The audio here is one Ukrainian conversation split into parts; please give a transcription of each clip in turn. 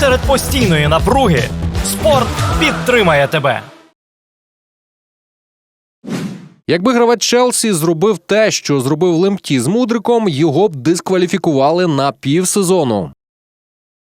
серед постійної напруги спорт підтримає тебе. Якби гравець Челсі зробив те, що зробив Лемті з Мудриком, його б дискваліфікували на півсезону.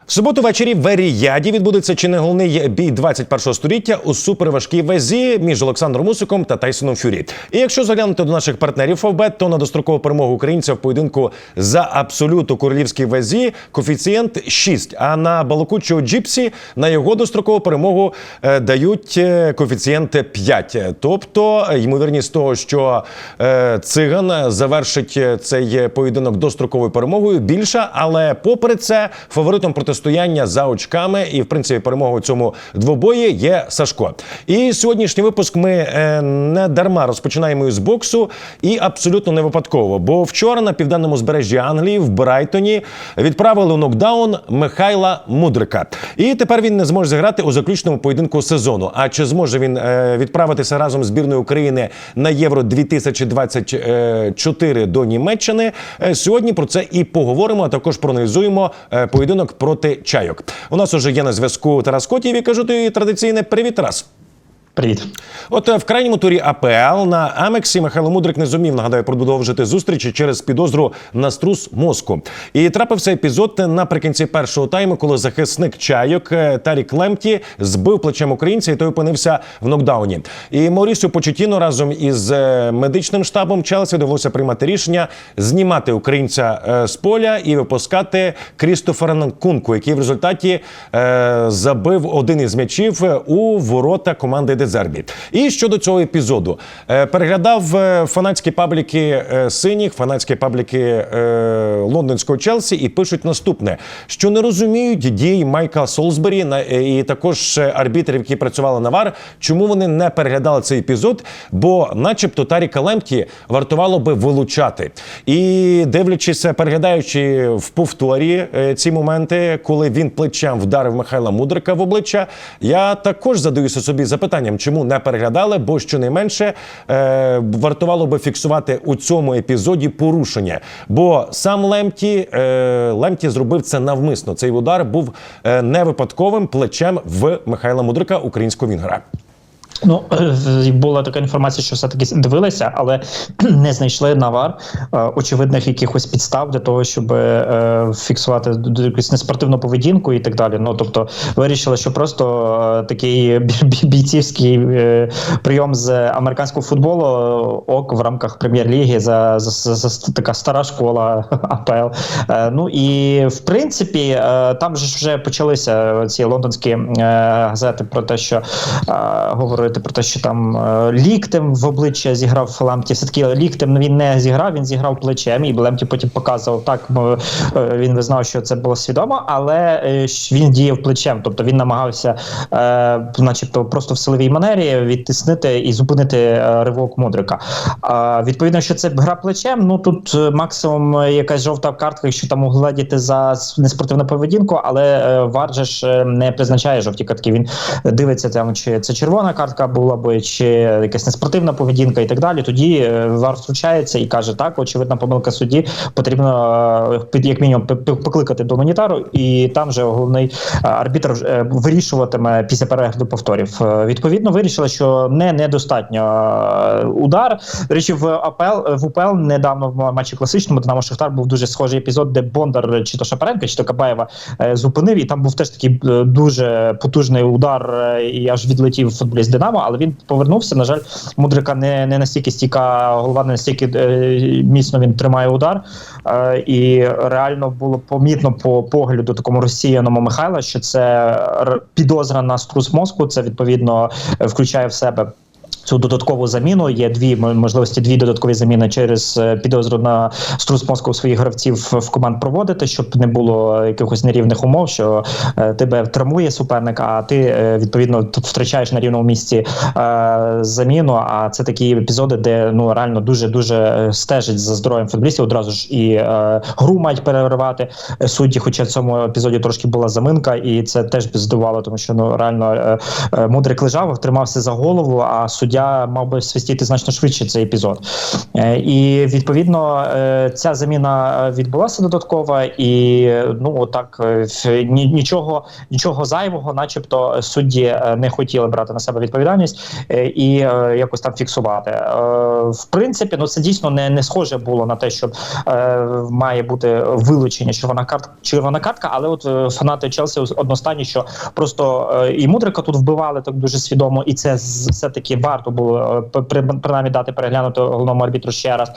В суботу ввечері в Еріяді відбудеться чи не головний бій 21-го століття у суперважкій вазі між Олександром Мусиком та Тайсоном Фюрі. І якщо заглянути до наших партнерів Фавбет, то на дострокову перемогу українця в поєдинку за абсолюту королівській вазі коефіцієнт 6, А на балакучого Джіпсі на його дострокову перемогу е, дають е, коефіцієнт 5. Тобто ймовірність того, що е, циган завершить цей поєдинок достроковою перемогою більша, але попри це фаворитом протистояння за очками і в принципі перемога у цьому двобої є Сашко. І сьогоднішній випуск ми е, не дарма розпочинаємо із боксу і абсолютно не випадково. Бо вчора на південному узбережжі Англії в Брайтоні відправили у нокдаун Михайла Мудрика. І тепер він не зможе зіграти у заключному поєдинку сезону. А чи зможе він е, відправитися разом з збірною України на Євро 2024 до Німеччини? Е, Сьогодні про це і поговоримо. А також проаналізуємо е, поєдинок проти чайок. У нас уже є на зв'язку Тарас Котів і кажу тобі традиційне привіт, Тарас. Привіт. От е, в крайньому турі АПЛ на Амексі Михайло Мудрик не зумів нагадаю продовжити зустрічі через підозру на струс мозку. І трапився епізод наприкінці першого тайму, коли захисник чайок е, Тарік Лемті збив плечем українця, і той опинився в нокдауні. І Маурісю Почетіно разом із е, медичним штабом Челсі довелося приймати рішення знімати українця з поля і випускати Крістофера Нкунку, який в результаті забив один із м'ячів у ворота команди Дезербі. І щодо цього епізоду е, переглядав е, фанатські пабліки е, синіх, фанатські пабліки лондонського Челсі і пишуть наступне: що не розуміють дій Майка Солсбері і також арбітрів, які працювали на ВАР, чому вони не переглядали цей епізод, бо, начебто, Таріка Лемті вартувало би вилучати. І дивлячись, переглядаючи в повторі ці моменти, коли він плечем вдарив Михайла Мудрика в обличчя, я також задаюся собі запитанням, чому не переглядали, бо щонайменше е, вартувало би фіксувати у цьому епізоді порушення. Бо сам Лемті, е, Лемті зробив це навмисно. Цей удар був е, не випадковим плечем в Михайла Мудрика, українського вінгера. Ну е, була така інформація, що все таки дивилися, але не знайшли на вар е, очевидних якихось підстав для того, щоб е, фіксувати якусь неспортивну поведінку і так далі. Ну тобто вирішили, що просто такий бі- бі- бійцівський прийом з американського футболу ок в рамках прем'єр-ліги за, за, за, така стара школа АПЛ. Ну і в принципі, там же вже почалися ці лондонські газети про те, що е, говорити про те, що там е, ліктем в обличчя зіграв Лемті. Все таки ліктем він не зіграв, він зіграв плечем, і Лемті потім показував так. е, Він визнав, що це було свідомо, але е, він діяв плечем, тобто він намагався, начебто, просто в силовій манері відтиснити і зупинити ривок Мудрика. Відповідно, що це гра плечем. Ну тут максимум якась жовта картка, якщо там угледіти за неспортивну поведінку, але ВАР же ж е, не призначає жовті картки. Він дивиться там, чи це червона картка була би, чи якась неспортивна поведінка і так далі. Тоді е, ВАР втручається і каже: так, очевидна помилка судді, потрібно е, як мінімум покликати до монітару, і там же головний е, арбітр вирішуватиме після перегляду повторів. Відповідно, вирішили, що не недостатньо удар. Речі, в АПЛ в УПЛ недавно в матчі класичному Динамо Шахтар був дуже схожий епізод, де Бондар чи то Шапаренко, чи то Кабаєва зупинив, і там був теж такий дуже потужний удар, і аж відлетів футболіст Динамо, але він повернувся. На жаль, мудрика не, не настільки стійка голова, не настільки е, міцно він тримає удар. Е, і реально було помітно по погляду такому розсіяному Михайла, що це підозра на струс мозку. Це відповідно е, включає в себе. Цю додаткову заміну є дві можливості, дві додаткові заміни через е, підозру на струс мозку своїх гравців в команд проводити, щоб не було якихось нерівних умов, що е, тебе травмує суперник, а ти е, відповідно втрачаєш на рівному місці заміну. А це такі епізоди, де ну реально дуже дуже стежить за здоров'ям футболістів. Одразу ж і гру мають переривати судді. Хоча в цьому епізоді трошки була заминка, і це теж здивувало, тому що ну реально мудрик лежав, тримався за голову, а суддя суддя мав би свистіти значно швидше цей епізод. Е, І відповідно е, ця заміна відбулася додаткова, і е, ну отак е, в- нічого, нічого зайвого, начебто, судді е, не хотіли брати на себе відповідальність е, і е, якось там фіксувати. Е, В принципі, ну це дійсно не, не схоже було на те, що е, має бути вилучення червона картка, червона картка, але от е, фанати Челсі одностайні, що просто е, і Мудрика тут вбивали так дуже свідомо, і це все-таки варто було е, при- принаймні дати переглянути головному арбітру ще раз.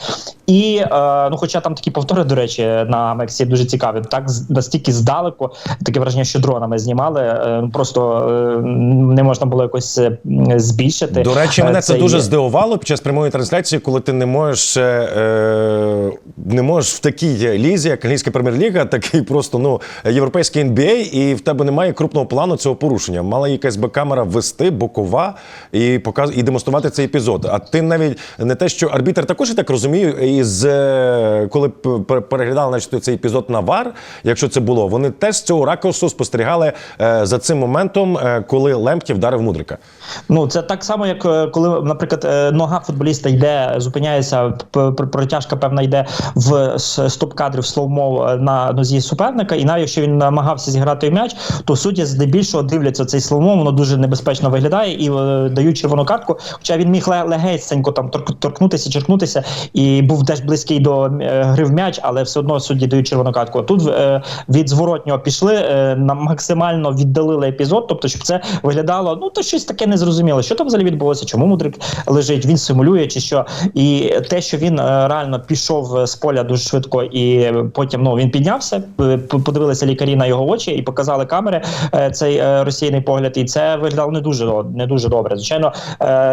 І е, ну, хоча там такі повтори, до речі, на Мексі дуже цікаві. Так настільки здалеку, таке враження, що дронами знімали. е, просто е, не можна було якось збільшити. До речі, мене це цей- дуже здивувало під час прямої трансляції, коли ти не можеш е, не можеш в такій лізі, як англійська прем'єр-ліга, такий просто ну європейський NBA, і в тебе немає крупного плану цього порушення. Мала якась би камера вести бокова і показ і демонструвати цей епізод. А ти навіть не те, що арбітр також я так розумію, із е, коли переглядали значить, цей епізод на ВАР, якщо це було, вони теж з цього ракурсу спостерігали е, за цим моментом, е, коли Лемптів вдарив Мудрика. Ну це так само, як коли, наприклад, нога футболіста йде, зупиняється, протяжка певна йде в с- стоп-кадрі в словмо е, на нозі суперника, і навіть якщо він намагався зіграти м'яч, то судді здебільшого дивляться цей словмо, воно дуже небезпечно виглядає і дають червону картку. Хоча він міг ле- легесенько там торк- торкнутися, черкнутися і був теж близький до е, гри в м'яч, але все одно судді дають червону картку. Тут е, від зворотнього пішли, е, на максимально віддалили епізод, тобто, щоб це виглядало, ну то щось таке незрозуміле. Що там взагалі відбулося? Чому мудрик лежить? Він симулює чи що? І те, що він е, реально пішов з поля дуже швидко, і потім ну він піднявся, подивилися лікарі на його очі і показали камери е, цей розсіяний погляд. І це виглядало не дуже не дуже добре. Звичайно,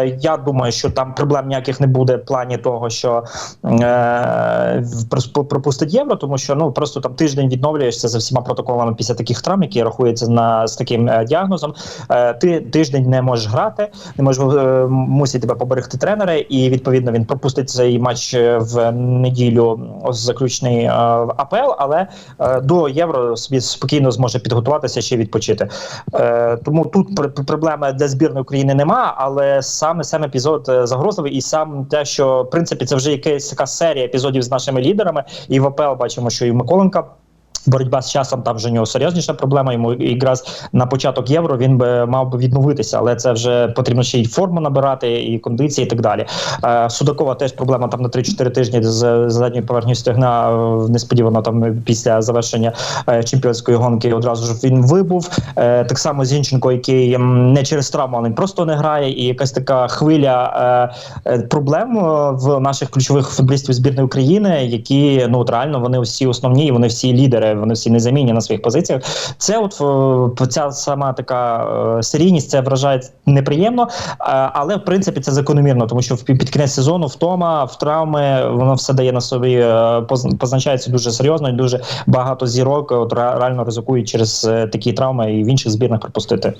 я думаю, що там проблем ніяких не буде в плані того, що е, пропустить євро, тому що ну просто там тиждень відновлюєшся за всіма протоколами після таких травм, які рахуються на з таким е, діагнозом. Е, ти тиждень не можеш грати, не можеш е, мусить тебе поберегти тренери, і відповідно він пропустить цей матч е, в неділю заключний е, в АПЛ, але е, до євро собі спокійно зможе підготуватися ще відпочити. Е, тому тут пр- пр- проблеми для збірної України нема, але саме сам епізод е, загрозливий, і сам те, що в принципі це вже якась така серія епізодів з нашими лідерами, і в АПЛ бачимо, що і Миколенка. Боротьба з часом там вже в нього серйозніша проблема. Йому якраз на початок євро він би мав би відновитися, але це вже потрібно ще й форму набирати, і кондиції, і так далі. Е, Судакова теж проблема там на 3-4 тижні з з задньою поверхнею стегна. е, Несподівано там після завершення е, чемпіонської гонки одразу ж він вибув. Е, Так само Зінченко, який не через травму, але просто не грає, і якась така хвиля е, е, проблем е, в наших ключових футболістів збірної України, які ну от реально вони всі основні, вони всі лідери, вони всі незамінні на своїх позиціях. Це от е, ця сама така е, серійність, це вражає неприємно, е, але в принципі це закономірно, тому що під кінець сезону втома, в травми воно все дає на собі поз- позначається дуже серйозно і дуже багато зірок от реально ризикують через такі травми і в інших збірних пропустити.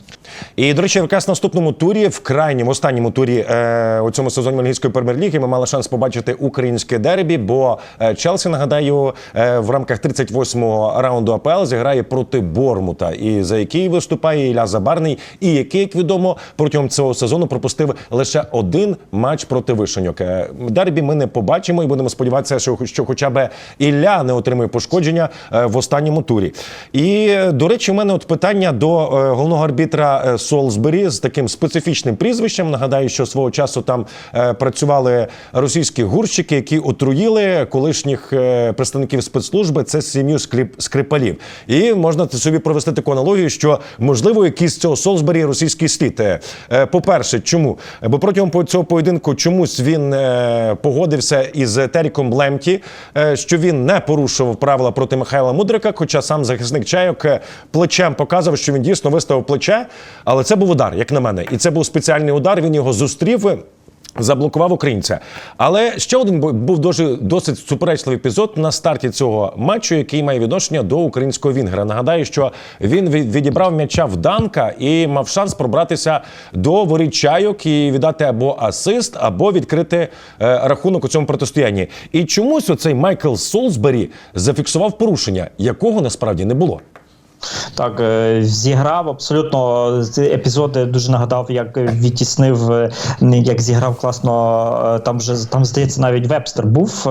І до речі, якраз в наступному турі, в крайньому останньому турі е, у цьому сезоні англійської прем'єр-ліги, ми мали шанс побачити українське дербі, бо Челсі, нагадаю, в рамках 38-го раунду АПЛ зіграє проти Бормута, і за який виступає Ілля Забарний, і який, як відомо, протягом цього сезону пропустив лише один матч проти Вишеньок. Е, Дербі ми не побачимо і будемо сподіватися, що, що хоча б Ілля не отримує пошкодження е, в останньому турі. І до речі, у мене от питання до е, головного арбітра Солсбері з таким специфічним прізвищем. Нагадаю, що свого часу там працювали російські гурщики, які отруїли колишніх представників спецслужби. Це сім'ю скрип, скрипалів. І можна собі провести таку аналогію, що можливо якийсь з цього Солсбері російський слід. Е, е, По-перше, чому? Бо протягом по- цього поєдинку чомусь він е, погодився із Теріком Лемті, що він не порушував правила проти Михайла Мудрика, хоча сам захисник чайок плечем показав, що він дійсно виставив плече, але це був удар, як на мене, і це був спеціальний удар. Він його зустрів. Заблокував українця, але ще один бу- був дуже досить суперечливий епізод на старті цього матчу, який має відношення до українського вінгера. Нагадаю, що він відібрав м'яча в Данка і мав шанс пробратися до воріт чайок і віддати або асист, або відкрити е, рахунок у цьому протистоянні. І чомусь оцей Майкл Солсбері зафіксував порушення, якого насправді не було. Так, е, зіграв абсолютно епізоди дуже нагадав, як відтіснив, е, як зіграв класно. е, Там вже там здається навіть Вебстер був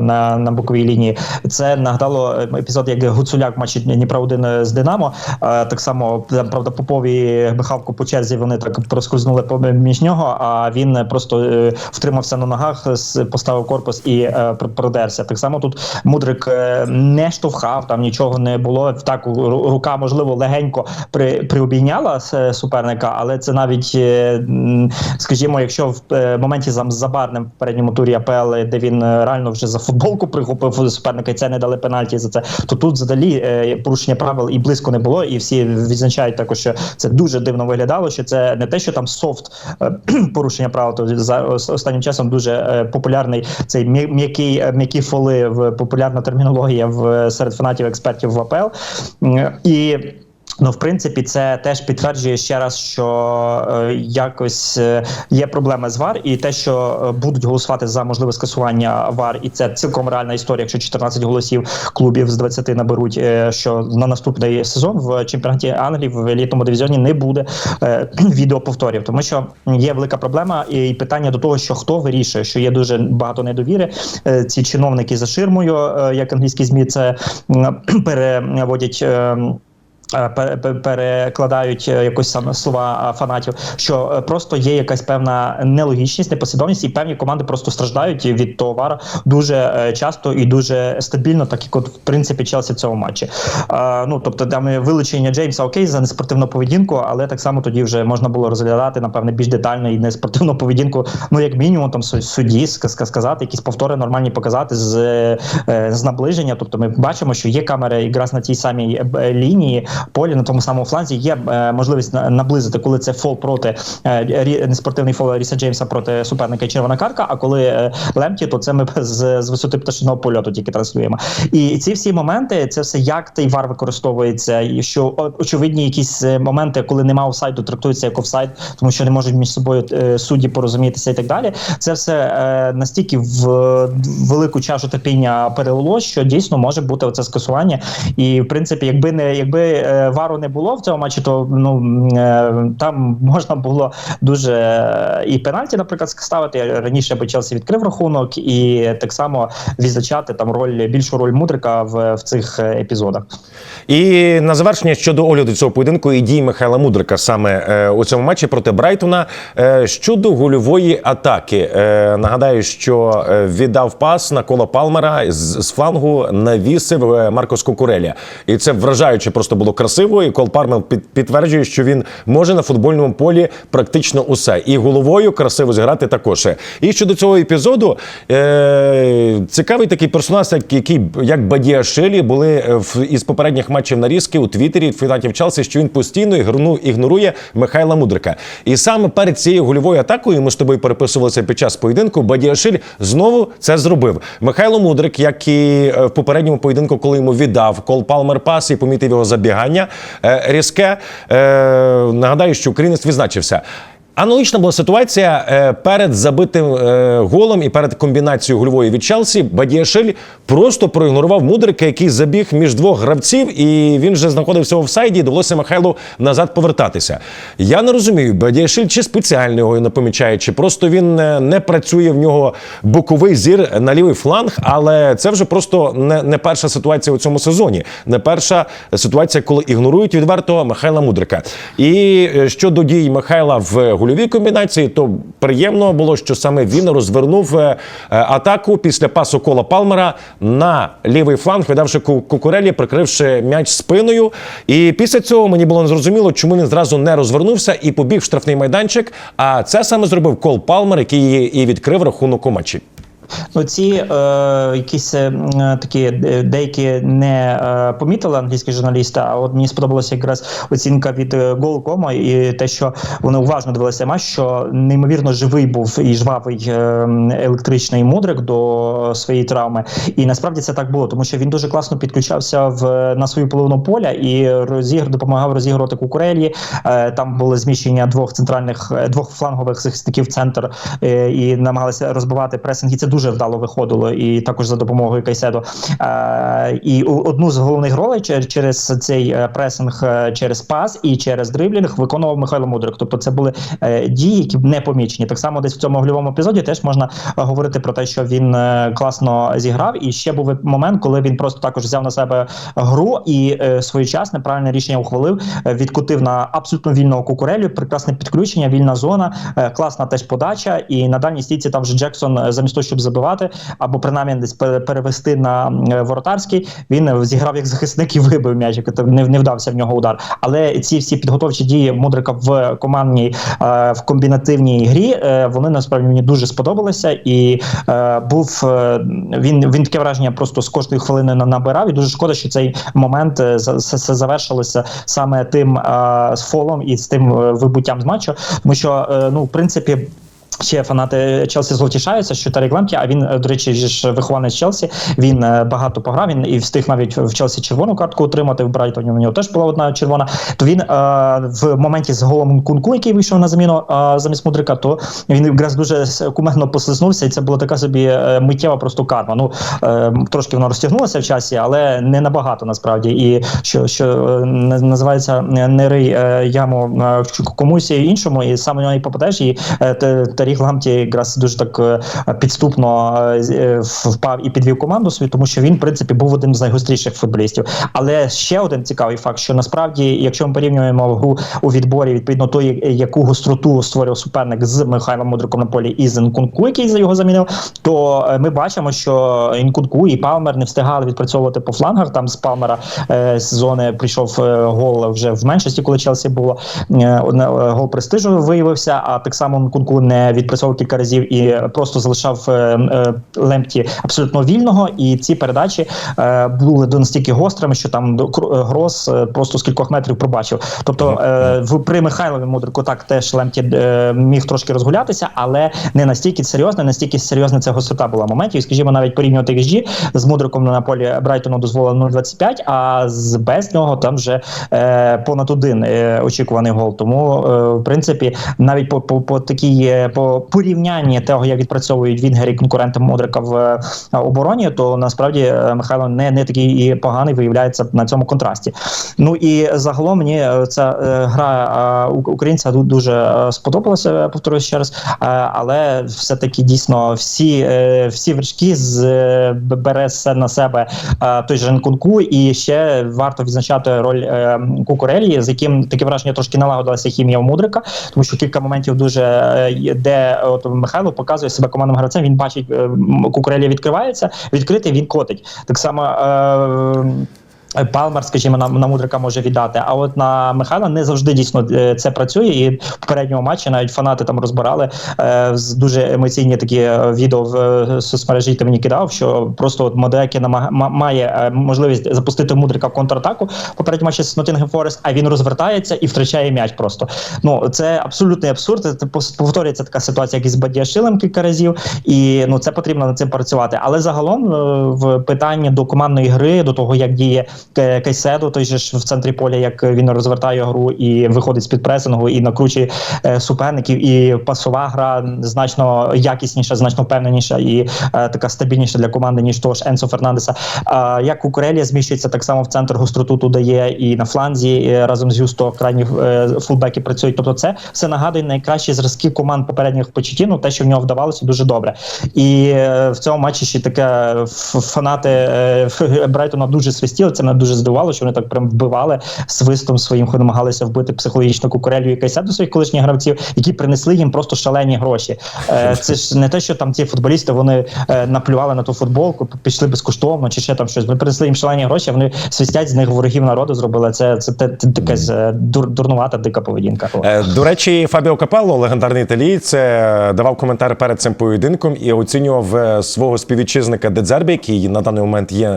на, на боковій лінії. Це нагадало епізод, як Гуцуляк матчі Дніпра 1 з Динамо. Так само там, правда, Попові Михалко по черзі вони так проскользнули поміж нього. А він просто втримався на ногах, поставив корпус і продерся. Так само тут Мудрик не штовхав, там нічого не було. Так ру- рука, можливо, легенько при, приобійняла суперника, але це навіть, е, скажімо, якщо в е, моменті з Забарним в передньому турі АПЛ, де він е, реально вже за футболку прихопив суперника, і це не дали пенальті за це, то тут задалі е, порушення правил і близько не було. І всі відзначають також, що це дуже дивно виглядало. Що це не те, що там софт порушення правил, то за останнім часом дуже популярний цей м'я- м'який м'які фоли в популярна термінологія в серед фанатів експертів в АПЛ. І Ну, в принципі, це теж підтверджує ще раз, що е, якось е, є проблеми з ВАР, і те, що е, будуть голосувати за можливе скасування ВАР, і це цілком реальна історія. Якщо 14 голосів клубів з 20 наберуть, е, що на наступний сезон в чемпіонаті Англії в елітному дивізіоні не буде е, відеоповторів, тому що є велика проблема і питання до того, що хто вирішує, що є дуже багато недовіри. Е, Ці чиновники за ширмою, е, як англійські змі це м, переводять. е, е, перекладають е, якось саме слова е, фанатів, що е, просто є якась певна нелогічність, непослідовність, і певні команди просто страждають від того вара дуже е, часто і дуже стабільно, так як от в принципі Челсі в цьому матчі. Е, Ну тобто, там е, вилучення Джеймса окей за неспортивну поведінку, але так само тоді вже можна було розглядати напевне більш детально і неспортивну поведінку. Ну як мінімум, там су- судді ска- ска- сказати, якісь повтори нормальні показати з, е, з наближення. Тобто, ми бачимо, що є камери якраз на тій самій е, лінії полі на тому самому фланзі. Є е, можливість наблизити, коли це фол проти е, неспортивний фол Ріса Джеймса проти суперника і червона картка. А коли е, Лемті, то це ми з, з висоти пташиного польоту тільки транслюємо. І ці всі моменти, це все як той вар використовується, і що очевидні якісь моменти, коли немає офсайду, трактуються як офсайд, тому що не можуть між собою судді порозумітися і так далі. Це все настільки в велику чашу терпіння перелило, що дійсно може бути оце скасування. І в принципі, якби не якби вару не було в цьому матчі, то ну е, там можна було дуже е, і пенальті, наприклад, ставити. Раніше би Челсі відкрив рахунок, і так само відзначати там роль більшу роль мудрика в, в цих е, епізодах. І на завершення щодо огляду цього поєдинку і дій Михайла Мудрика саме е, у цьому матчі проти Брайтона. Е, щодо гольової атаки, е, нагадаю, що е, віддав пас на коло Палмера з, флангу навісив е, Маркос Кукурелі. І це вражаюче просто було красиво. І Кол під, підтверджує, що він може на футбольному полі практично усе. І головою красиво зіграти також. І щодо цього епізоду, е, цікавий такий персонаж, як- який як Бадіашилі були е, в із попередніх матчів нарізки у Твіттері фанатів Челсі, що він постійно ігрну- ігнорує Михайла Мудрика. І саме перед цією гольовою атакою ми з тобою переписувалися під час поєдинку. Бадіашиль знову це зробив. Михайло Мудрик, як і е, в попередньому поєдинку, коли йому віддав Кол Палмер пас і помітив його забігання е, різке. Е, нагадаю, що українець відзначився. Аналогічна була ситуація е, перед забитим е, голом і перед комбінацією гольової від Челсі. Бадіашиль просто проігнорував мудрика, який забіг між двох гравців, і він вже знаходився в офсайді. і Довелося Михайлу назад повертатися. Я не розумію, Бадіашиль чи спеціально його не помічає, чи просто він е, не працює в нього боковий зір на лівий фланг, але це вже просто не, не перша ситуація у цьому сезоні. Не перша ситуація, коли ігнорують відверто Михайла Мудрика. І щодо дій Михайла в гольовій комбінації, то приємно було, що саме він розвернув е, е, атаку після пасу кола Палмера на лівий фланг, видавши Кукурелі, прикривши м'яч спиною. І після цього мені було незрозуміло, чому він зразу не розвернувся і побіг в штрафний майданчик. А це саме зробив Кол Палмер, який і відкрив рахунок у матчі. Ну, ці е, якісь е, такі е, деякі не е, помітили англійські журналісти. А от мені сподобалася якраз оцінка від е, Goal.com і те, що вони уважно дивилися матч, що неймовірно живий був і жвавий е, електричний мудрик до своєї травми. І насправді це так було, тому що він дуже класно підключався в на свою половину поля і розігр допомагав розігрувати кукурелі. Е, там були зміщення двох центральних двох флангових захисників центр е, і намагалися розбивати пресинг. І це дуже вдало виходило, і також за допомогою Кайседо. Е, і одну з головних ролей чер- через цей е, пресинг, е, через пас і через дриблінг виконував Михайло Мудрик. Тобто це були е, дії, які не помічені. Так само десь в цьому гольовому епізоді теж можна говорити про те, що він класно зіграв. І ще був момент, коли він просто також взяв на себе гру і своєчасне правильне рішення ухвалив, відкутив на абсолютно вільного кукурелю. Прекрасне підключення, вільна зона, класна теж подача. І на дальній стійці там вже Джексон замість того, щоб забивати, або принаймні десь перевести на е, воротарський. Він е, зіграв як захисник і вибив м'яч, як не, не вдався в нього удар. Але ці всі підготовчі дії Мудрика в командній е, в комбінативній грі вони насправді мені дуже сподобалися. І був він він таке враження просто з кожної хвилини набирав. І дуже шкода, що цей момент за- за- за- завершилося саме тим фолом і з тим вибуттям з матчу, тому що ну в принципі. Ще фанати Челсі злотішаються, що Тарік Лемкі, а він, е, до речі, ж вихованець Челсі. Він е, багато пограв. Він і встиг навіть в Челсі червону картку отримати. В Брайтоні у нього теж була одна червона. То він е, в моменті з голом Кунку, який вийшов на заміну е, замість мудрика, то він якраз дуже кумедно послизнувся, і це була така собі е, миттєва просто карма. Ну е, трошки воно розтягнулося в часі, але не набагато насправді. І що, що е, називається не рий е, яму е, комусь іншому, і саме на неї попадеш. І те- Тарік Ламті якраз дуже так е, підступно е, е, впав і підвів команду свою, тому що він, в принципі, був одним з найгостріших футболістів. Але ще один цікавий факт, що насправді, якщо ми порівнюємо гру у відборі, відповідно той, яку гостроту створив суперник з Михайлом Мудриком на полі і з Нкунку, який за його замінив, то ми бачимо, що Інкунку і Палмер не встигали відпрацьовувати по флангах. Там з Палмера з зони прийшов гол вже в меншості, коли Челсі було гол престижу виявився. А так само Нкунку не відпрацьовував кілька разів і просто залишав е, е, абсолютно вільного. І ці передачі е, були до настільки гострими, що там Грос просто з кількох метрів пробачив. Тобто в при Михайлові Мудрику так теж Лемпті е, міг трошки розгулятися, але не настільки серйозно, настільки серйозна ця гострота була моментів. І, скажімо, навіть порівнювати XG з Мудриком на полі Брайтону дозволено 0,25, а з без нього там вже понад один очікуваний гол. Тому, в принципі, навіть по, по, по такій по порівнянні того, як відпрацьовують Вінгері конкуренти Мудрика в е, обороні, то насправді е, Михайло не, не такий і поганий виявляється на цьому контрасті. Ну і загалом мені е, ця гра українця ду- дуже сподобалася, повторюю ще раз. Але все-таки дійсно всі, всі вершки з бере все на себе той же Нкунку, і ще варто відзначати роль Кукурелі, з яким таке враження трошки налагодилася хімія Мудрика, тому що кілька моментів дуже е, є, де от Михайло показує себе командним гравцем. Він бачить, е, Кукурелі відкривається, відкритий, він котить. Так само. Е, Палмер, скажімо, на, на Мудрика може віддати. А от на Михайла не завжди дійсно е, це працює. І в попередньому матчі навіть фанати там розбирали е, дуже емоційні такі е, відео в е, соцмережі. Ти мені кидав, що просто от намаг... має е, можливість запустити Мудрика в контратаку попередньому матчі з Ноттінгем Форест, а він розвертається і втрачає м'яч. Просто ну це абсолютний абсурд. Це повторюється така ситуація, як і з Бадіашилем кілька разів, і ну це потрібно над цим працювати. Але загалом е, в питанні до командної гри, до того як діє К- Кайседо, той же ж в центрі поля, як він розвертає гру і виходить з під пресингу і накручує е, суперників. І пасова гра значно якісніша, значно впевненіша і е, така стабільніша для команди, ніж того ж Енсо Фернандеса. А як Укрелія зміщується так само в центр гостроту тут дає і на фланзі і разом з Юсто крайні е, фулбеки працюють. Тобто, це все нагадує найкращі зразки команд попередніх Почетіну, те, що в нього вдавалося дуже добре. І в цьому матчі ще таке фанати Брайтона дуже свистіли. Це мене дуже здивувало, що вони так прям вбивали свистом своїм, намагалися вбити психологічно кукурелю і кайсет до своїх колишніх гравців, які принесли їм просто шалені гроші. Е, Це ж не те, що там ці футболісти вони е, наплювали на ту футболку, пішли безкоштовно чи ще там щось. Вони принесли їм шалені гроші, вони свистять з них ворогів народу зробили. Це це, це така е, дур, дурнувата дика поведінка. До речі, Фабіо Капелло, легендарний італієць, е, давав коментар перед цим поєдинком і оцінював свого співвітчизника Дедзербі, який на даний момент є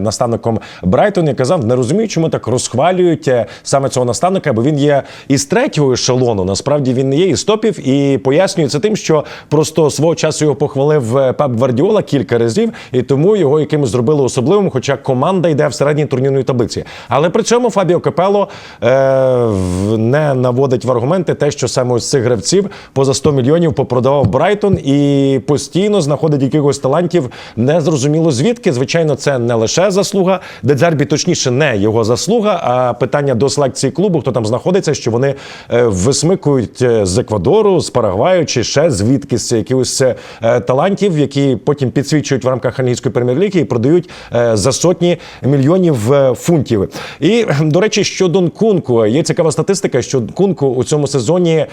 наставником Брайтон і казав, не розумію, чому так розхвалюють е, саме цього наставника, бо він є із третього ешелону. Насправді він не є із топів, і пояснює це тим, що просто свого часу його похвалив е, Пеп Гвардіола кілька разів, і тому його якимось зробили особливим, хоча команда йде в середній турнірної таблиці. Але при цьому Фабіо Капело е, не наводить в аргументи те, що саме ось цих гравців поза 100 мільйонів попродавав Брайтон і постійно знаходить якихось талантів незрозуміло звідки. Звичайно, це не лише заслуга Дедзербі, точніше, не його заслуга, а питання до селекції клубу, хто там знаходиться, що вони е, висмикують е, з Еквадору, з Парагваю чи ще звідкись якихось е, талантів, які потім підсвічують в рамках англійської прем'єр-ліги і продають за сотні мільйонів фунтів. І до речі, щодо Нкунку, є цікава статистика, що Нкунку у цьому сезоні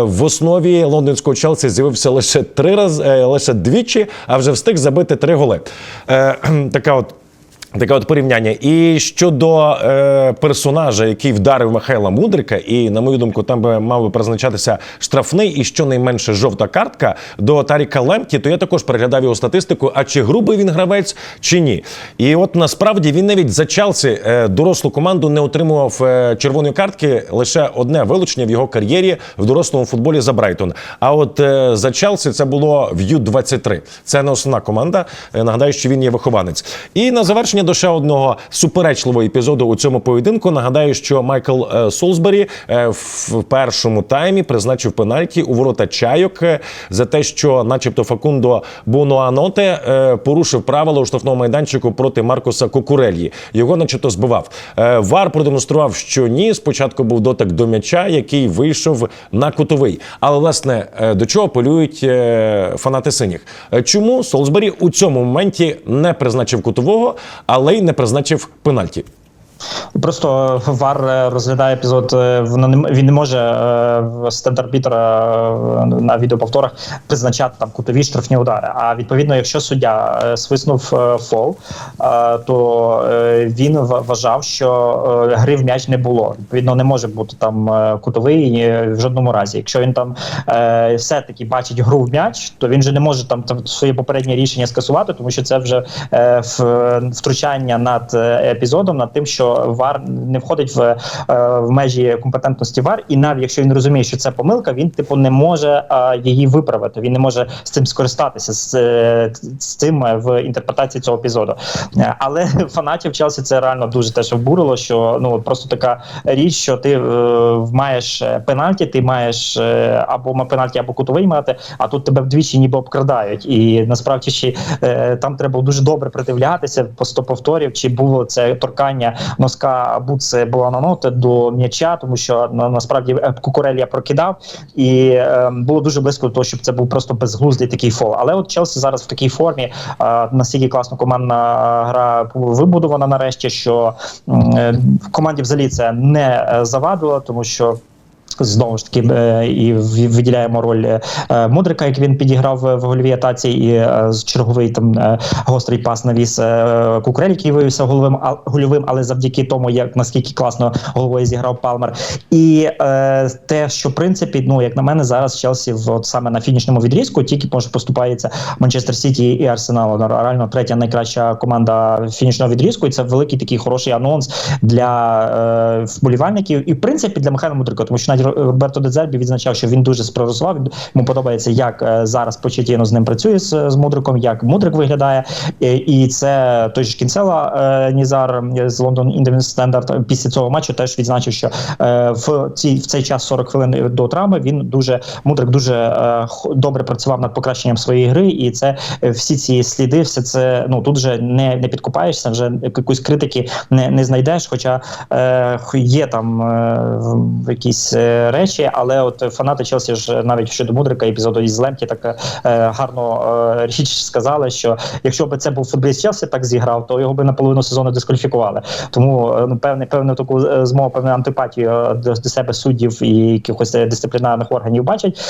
в основі лондонського Челсі з'явився лише три рази, лише двічі, а вже встиг забити три голи. Така от. Таке от порівняння. І щодо е, персонажа, який вдарив Михайла Мудрика, і на мою думку, там би мав би призначатися штрафний і щонайменше жовта картка до Таріка Лемкі, то я також переглядав його статистику. А чи грубий він гравець, чи ні? І от насправді він навіть за Челсі е, дорослу команду не отримував е, червоної картки. Лише одне вилучення в його кар'єрі в дорослому футболі за Брайтон. А от е, за Челсі це було в Ю-23. Це не основна команда. Е, Нагадаю, що він є вихованець. І на завершення до ще одного суперечливого епізоду у цьому поєдинку. Нагадаю, що Майкл е, Солсбері е, в першому таймі призначив пенальті у ворота чайок е, за те, що, начебто, Факундо Бонуаноте порушив правила у штрафному майданчику проти Маркоса Кукурельї. Його, начебто, збивав. Вар продемонстрував, що ні. Спочатку був дотик до м'яча, який вийшов на кутовий. Але власне до чого полюють фанати синіх? Чому Солсбері у цьому моменті не призначив кутового, але й не призначив пенальті? Просто Вар е, розглядає епізод. е, він не може е, стендарбітера на відеоповторах призначати там кутові штрафні удари. А відповідно, якщо суддя свиснув фол, то він вважав, що гри в м'яч не було. Відповідно, не може бути там кутовий в жодному разі. Якщо він там е, все-таки бачить гру в м'яч, то він же не може там, там своє попереднє рішення скасувати, тому що це вже втручання над епізодом, над тим, що ВАР не входить в, е, в межі компетентності ВАР, і навіть якщо він розуміє, що це помилка, він типу не може е, її виправити. Він не може з цим скористатися з, е, з цим в інтерпретації цього епізоду. Але фанатів Челсі це реально дуже теж обурило, що ну просто така річ, що ти маєш пенальті, ти маєш або пенальті, або кутовий мати, а тут тебе вдвічі ніби обкрадають. І насправді ще там треба дуже добре придивлятися по 100 повторів, чи було це торкання носка буци Буаноноте до м'яча, тому що на, насправді е, Кукурелія прокидав, і е, було дуже близько до того, щоб це був просто безглуздий такий фол. Але от Челсі зараз в такій формі е, настільки класно командна гра вибудована нарешті, що е, команді взагалі це не е, завадило, тому що. Знову ж таки, е, і виділяємо роль е, Мудрика, як він підіграв в гольовій атаці, і е, черговий там е, гострий пас навіс е, Кукрель, який виявився головим, гольовим, але завдяки тому, як наскільки класно головою зіграв Палмер. І е, те, що в принципі, ну як на мене, зараз Челсі в от саме на фінішному відрізку тільки може поступається Манчестер Сіті і Арсенал. Реально третя найкраща команда фінішного відрізку, і це великий такий хороший анонс для е, вболівальників, і в принципі для Михайла Мудрика, тому що навіть Роберто Дезербі відзначав, що він дуже спрогресував. Він- Йому подобається, як е, зараз Почетіно з ним працює з, з Мудриком, як Мудрик виглядає. І, це той же Кінцела е, Нізар е, з London Independent Standard після цього матчу теж відзначив, що в, ці, в цей час 40 хвилин до травми він дуже Мудрик дуже добре працював над покращенням своєї гри, і це всі ці сліди, все це ну тут вже не, не підкупаєшся, вже якоїсь критики не, не знайдеш. Хоча е, є там е, якісь речі, але от фанати Челсі ж навіть щодо Мудрика епізоду із Лемкі так е, гарно е, річ сказали, що якщо б це був футболіст Челсі так зіграв, то його би на половину сезону дискваліфікували. Тому е, ну певне певну таку змову, певну антипатію до, до себе суддів і якихось дисциплінарних органів бачать.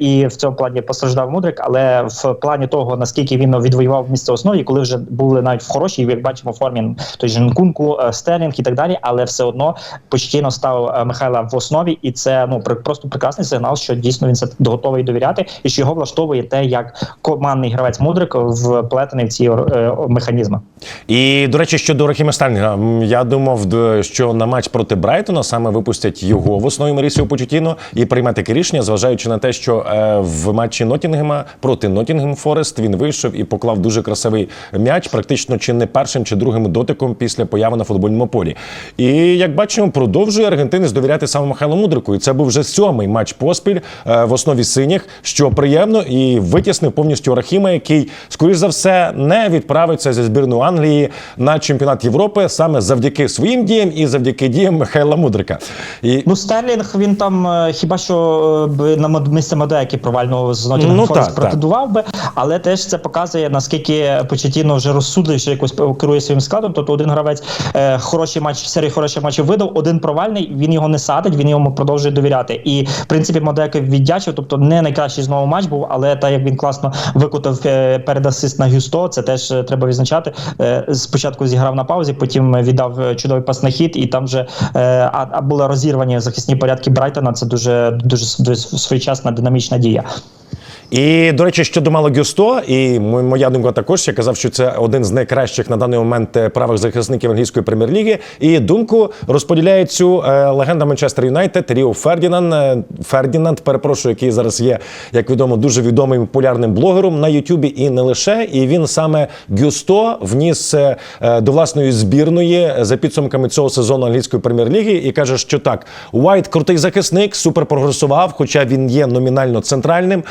І в цьому плані постраждав Мудрик, але в плані того наскільки він відвоював місце основі, коли вже були навіть в хорошій, як бачимо, формі той же Нкунку, Стерлінг і так далі, але все одно постійно став Михайла в основі, і це. Це ну просто прекрасний сигнал, що дійсно він це готовий довіряти, і що його влаштовує те, як командний гравець Мудрик вплетений в ці е, механізми. І до речі, щодо Рахіма Стерлінга, м, я думав, що на матч проти Брайтона саме випустять його в основі Марісіо Почетіно і прийме таке рішення, зважаючи на те, що е, в матчі Нотінгема проти Нотінгем Форест він вийшов і поклав дуже красивий м'яч, практично чи не першим чи другим дотиком після появи на футбольному полі. І як бачимо, продовжує аргентинець довіряти саме Михайлу Мудрику. І це був вже сьомий матч поспіль е, в основі синіх, що приємно і витіснив повністю Рахіма, який, скоріш за все, не відправиться зі збірної Англії на чемпіонат Європи саме завдяки своїм діям і завдяки діям Михайла Мудрика. І Ну, Стерлінг він там е, хіба що е, на місце Мадеяки провального з Ну, так, так. би, але теж це показує наскільки Почетіно вже розсудив, що якось керує своїм складом. Тобто один гравець е, хороший матч серії хороших матчів видав, один провальний. Він його не садить, він йому продовжує довіряти. І в принципі Мадеяки віддячив. Тобто не найкращий знову матч був, але так як він класно викотав е, передасист на Гюсто, це теж е, треба відзначати. Е, Спочатку зіграв на паузі, потім віддав чудовий пас на хід, і там вже а, були розірвані захисні порядки Брайтона. Це дуже, дуже своєчасна динамічна дія. І до речі, щодо Мало Гюсто, і моя думка також, я казав, що це один з найкращих на даний момент е, правих захисників англійської прем'єр-ліги. І думку розподіляє цю е, легенда Манчестер Юнайтед Ріо Фердінанд. е, Фердінанд, перепрошую, який зараз є, як відомо, дуже відомим популярним блогером на Ютубі і не лише. І він саме Гюсто вніс до власної збірної за підсумками цього сезону англійської прем'єр-ліги і каже, що так, Уайт крутий захисник, супер прогресував, хоча він є номінально центральним.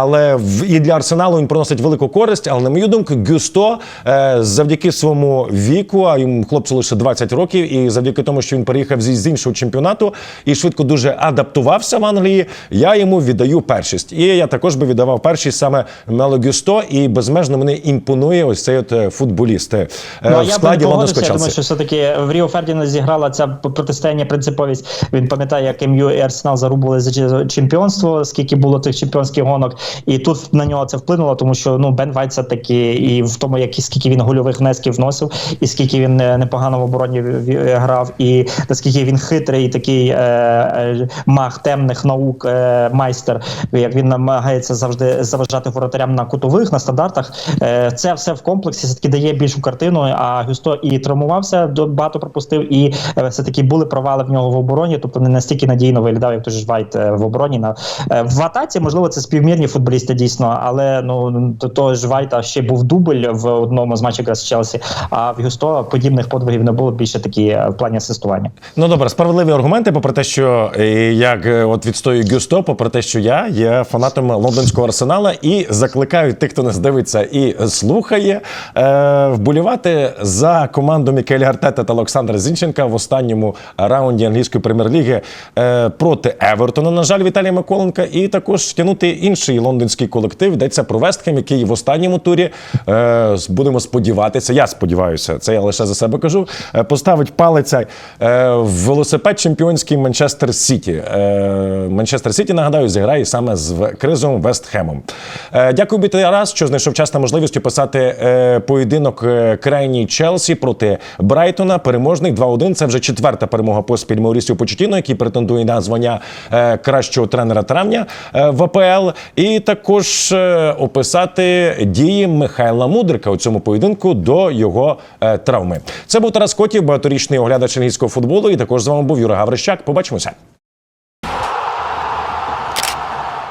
Але в і для арсеналу він приносить велику користь. Але на мою думку, Гюсто е, завдяки своєму віку, а йому хлопцю лише 20 років, і завдяки тому, що він переїхав з іншого чемпіонату і швидко дуже адаптувався в Англії. Я йому віддаю першість. І я також би віддавав першість саме Мело Гюсто. І безмежно мене імпонує ось цей от е, футболіст е, Ну, в складі Лондонського. Я думаю, що все-таки в Ріо Фердіна зіграла ця протистояння принциповість. Він пам'ятає, як МЮ і Арсенал зарубили за чемпіонство, скільки було тих чемпіонських гонок, і тут на нього це вплинуло, тому що ну Бен Вайт все таки і в тому, як і скільки він гольових внесків вносив, і скільки він е, непогано в обороні в- грав, і наскільки він хитрий, і такий е, е, маг темних наук, е, майстер, як він намагається завжди заважати воротарям на кутових, на стандартах. Е, це все в комплексі все таки дає більшу картину. А Гюсто і травмувався, багато пропустив, і е, все таки були провали в нього в обороні, тобто не настільки надійно виглядав, як той ж Вайт е, в обороні. На е, в атаці, можливо, це співмірні футболісти дійсно, але ну до того ж Вайта ще був дубль в одному з матчів з Челсі. А в Гюсто подібних подвигів не було більше такі е, в плані асистування. Ну добре, справедливі аргументи, попри те, що е, як е, от відстоює Гюсто, попри те, що я є фанатом лондонського арсенала і закликаю тих, хто нас дивиться і слухає, е, вболівати за команду Мікеля Гартета та Олександра Зінченка в останньому раунді англійської прем'єр-ліги е, проти Евертона. На жаль, Віталія Миколенка, і також тягнути інший лондонський колектив. Йдеться про Вестхем, який в останньому турі е, будемо сподіватися. Я сподіваюся, це я лише за себе кажу. е, Поставить палиця е, в велосипед чемпіонський Манчестер Сіті. Е, Манчестер Сіті, нагадаю, зіграє саме з кризом Вестхемом. Е, Дякую тобі раз, що знайшов час та можливість описати е, поєдинок е, крайній Челсі проти Брайтона. Переможний 2-1. Це вже четверта перемога поспіль Маурісіо Почетіно, який претендує на звання е, кращого тренера травня е, в АПЛ. І також е, описати дії Михайла Мудрика у цьому поєдинку до його е, травми. Це був Тарас Котів, багаторічний оглядач англійського футболу. І також з вами був Юра Гаврищак. Побачимося.